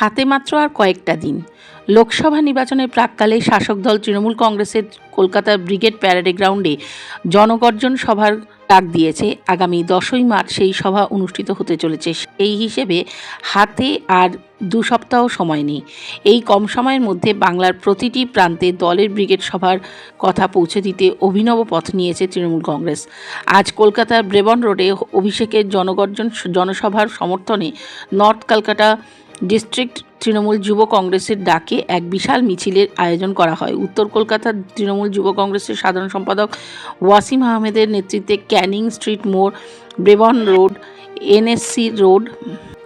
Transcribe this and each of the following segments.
হাতে মাত্র আর কয়েকটা দিন। লোকসভা নির্বাচনের প্রাককালে শাসক দল তৃণমূল কংগ্রেসের কলকাতার ব্রিগেড প্যারেডে গ্রাউন্ডে জনগর্জন সভার ডাক দিয়েছে। আগামী দশই মার্চ সেই সভা অনুষ্ঠিত হতে চলেছে। এই হিসেবে হাতে আর দু সপ্তাহ সময় নেই। এই কম সময়ের মধ্যে বাংলার প্রতিটি প্রান্তে দলের ব্রিগেড সভার কথা পৌঁছে দিতে অভিনব পথ নিয়েছে তৃণমূল কংগ্রেস। আজ কলকাতার ব্রেবন রোডে অভিষেকের জনগর্জন, জনসভার সমর্থনে নর্থ কলকাতা ডিস্ট্রিক্ট তৃণমূল যুব কংগ্রেসের ডাকে এক বিশাল মিছিলের আয়োজন করা হয়। উত্তর কলকাতার তৃণমূল যুব কংগ্রেসের সাধারণ সম্পাদক ওয়াসিম আহমেদের নেতৃত্বে ক্যানিং স্ট্রিট মোড়, Brabourne Road, NSC Road,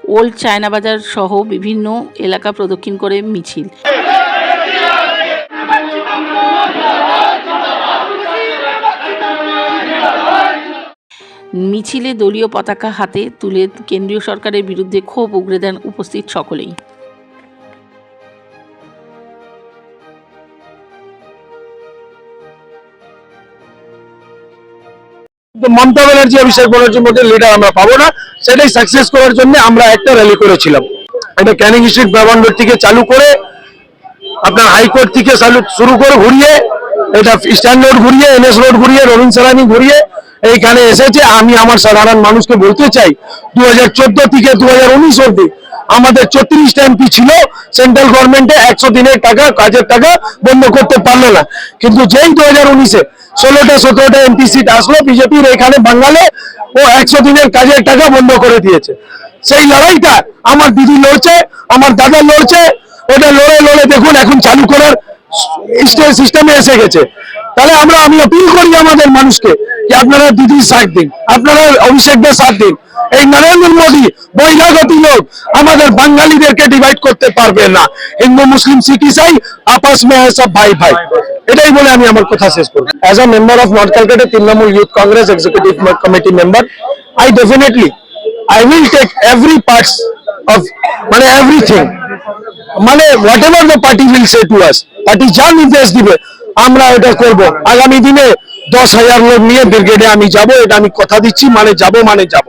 Old China Bazaar সহ বিভিন্ন এলাকা প্রদক্ষিণ করে মিছিল। মিছিলে দলীয় পতাকা হাতে তুলে কেন্দ্রীয় সরকারের বিরুদ্ধে ক্ষোভ উগরে দেন উপস্থিত সকলেই। মমতা ব্যানার্জি অভিষেক ব্যানার্জির মধ্যে লিডার আমরা পাবো না, সেটাই সাকসেস করার জন্য আমরা একটা র্যালি করেছিলাম। এটা ক্যানিং স্ট্রিট ব্যবহার থেকে চালু করে, আপনার হাইকোর্ট থেকে চালু শুরু করে ঘুরিয়ে, এটা স্ট্যান্ড রোড ঘুরিয়ে এনএস রোড ঘুরিয়ে রবীন সারানি ঘুরিয়ে এইখানে এসেছে, আমি আমার সাধারণ মানুষকে বলতে চাই, দুহাজার চোদ্দ থেকে দু হাজার উনিশ অব্দি আমাদের চত্রিশটা এমপি ছিল, সেন্ট্রাল গভর্নমেন্টে একশো দিনের টাকা, কাজের টাকা বন্ধ করতে পারল না। কিন্তু যেই দু হাজার উনিশে ষোলোটা, সতেরোটা এমপি সিট আসলো, বিজেপির এখানে বাঙালে ও একশো দিনের কাজের টাকা বন্ধ করে দিয়েছে। সেই লড়াইটা আমার দিদি লড়ছে, আমার দাদা লড়ছে, ওটা লড়ে লড়ে দেখুন এখন চালু করার সিস্টেমে এসে গেছে। তাহলে আমরা, আমি অপিল করি আমাদের মানুষকে যে আপনারা দিদির সাথ দিন, আপনারা অভিষেকদের সাথ দিন। এই নরেন্দ্র মোদী বহিরাগতি লোক আমাদের বাঙালিদেরকে ডিভাইড করতে পারবে না। হিন্দু, মুসলিম, শিখ, ইসাই, আপস মে সব ভাই ভাই। এটাই বলে আমি আমার কথা শেষ করব। As a member of North Calcutta Trinamool Youth Congress executive committee member I definitely I will take every parts of মানে এভরিথিং মানে whatever the party will say to us party যা নির্দেশ দিবে আমরা এটা করব। আগামী দিনে দশ হাজার লোক নিয়ে ব্রিগেডে আমি যাব, এটা আমি কথা দিচ্ছি মানে যাব মানে যাব।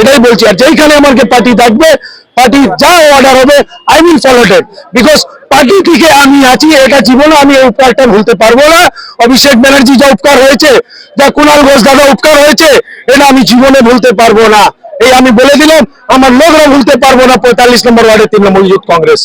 এটাই বলছি। আর যেইখানে আমাকে পার্টি থাকবে, পার্টি যা অর্ডার হবে I will follow it because party থেকে আমি আছি, এটা জীবনে আমি এই উপকারটা ভুলতে পারব না। অভিষেক ব্যানার্জি যা উপকার হয়েছে, যা কুণাল ঘোষ দাদা উপকার হয়েছে, এটা আমি জীবনে ভুলতে পারব না। এই আমি বলে দিলাম, আমার লোকরা ভুলতে পারব না, পঁয়তাল্লিশ নম্বর ওয়ার্ডের তৃণমূল যুদ্ধ কংগ্রেস।